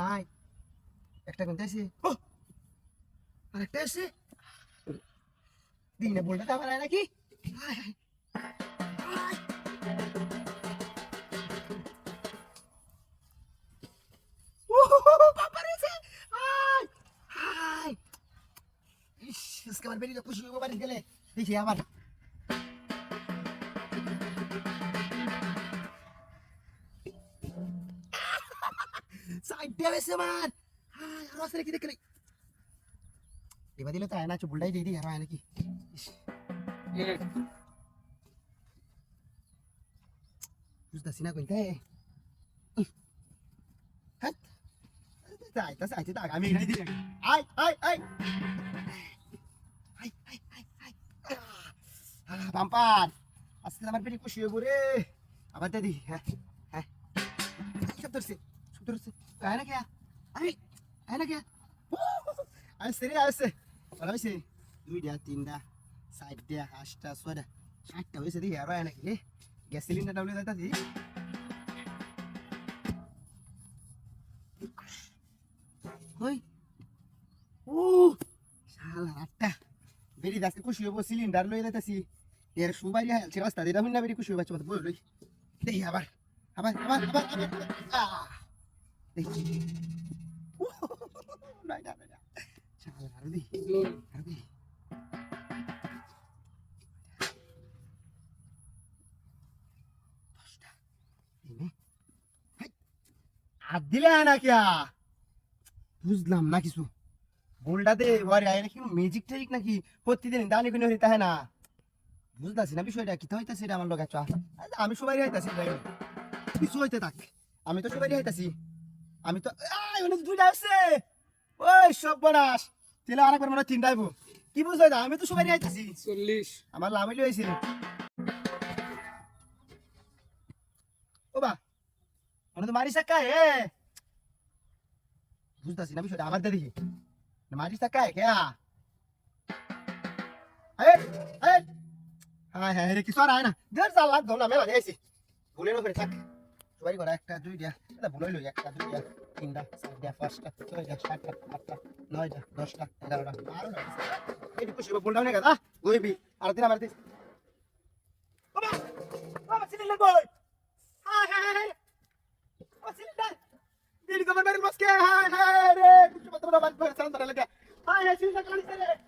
নাই একটা কোনটা আছে আর একটা আছে দিনে বলটা আমার নাকি আজকে আমার বেরিয়ে খুশি হব বাড়ি গেলে দেখি আবার সাইডে হয়েছে আমার হায় আছে নাকি দেখলে এবার দিলে তো আয় না চুপড়াই দিয়ে দিই আরও আয় নাকি ইস, বুঝতেছি না কোনটা হ্যাঁ তাই তা সাইতে তাক আমি এখানে দিই আয় আয় আয় আয় আয় আয় আয় আহ বাম্পার আজকে আমার পেটে খুশি হয়ে রে আবার দাদি হ্যাঁ হ্যাঁ সব ধরছে সব ধরছে আয় না কে আরে আয় না কে আসছে রে আসছে ভালো হয়েছে দুইটা তিনটা চারটা পাঁচটা ছয়টা সাতটা হয়েছে দেখি আরও আয় নাকি রে গ্যাস সিলিন্ডার ডাবলে যাইতাছি ওই ও শালা আটটা বেরিয়ে যাচ্ছে খুশি হব সিলিন্ডার লয়ে যাইতাছি এর রাস্তা দিয়ে খুশি বাচ্চা বল দেখি আবার আবার আবার আবার আবার দেখি উহ! নাই না বুঝলাম না কিছু ওয়ারে আয় নাকি ম্যাজিক ট্যাজিক নাকি প্রতিদিন দানি কিনে হইতে হয় না বুঝতাছি না বিষয়টা কি? হইতাছে আমার লগে চা আমি সবাই হইতাছি কিছু হইতে থাক। আমি তো সবাই হইতাছি আমি তো দুইটা আসছে ওই সব বনাস তেলে আরেকবার মনে তিনটা আইবো কি বুঝলো না আমি তো সবাই হইতাছি চল্লিশ। আমার লাভ হইলে হয়েছে। ও বা মনে তো মারিস একা হে বুঝতেছি না বিষয়টা আমার দেখি। মারিস একা হে আরে আরে হ্যাঁ হ্যাঁ রে কিছু আর আয় না। দেড় চার লাখ ধরলাম মেলা দিয়েছি। ভুলে না করে থাক। সবাই করে একটা দুইটা এটা ভুলে লই, একটা দুইটা তিনটা চারটা পাঁচটা ছয়টা সাতটা, আটটা নয়টা দশটা, এগারোটা, বারোটা। এইটুকু খুশি বলটা অনেক কথা গইবি আর দিন আমার দিস কমার বাড়ির বসকে হায় হায় রে। কিছু কথা বলা বাদ করে সালাম তারা লাগে। হায় হায়, সিলিন্ডার কালিস রে।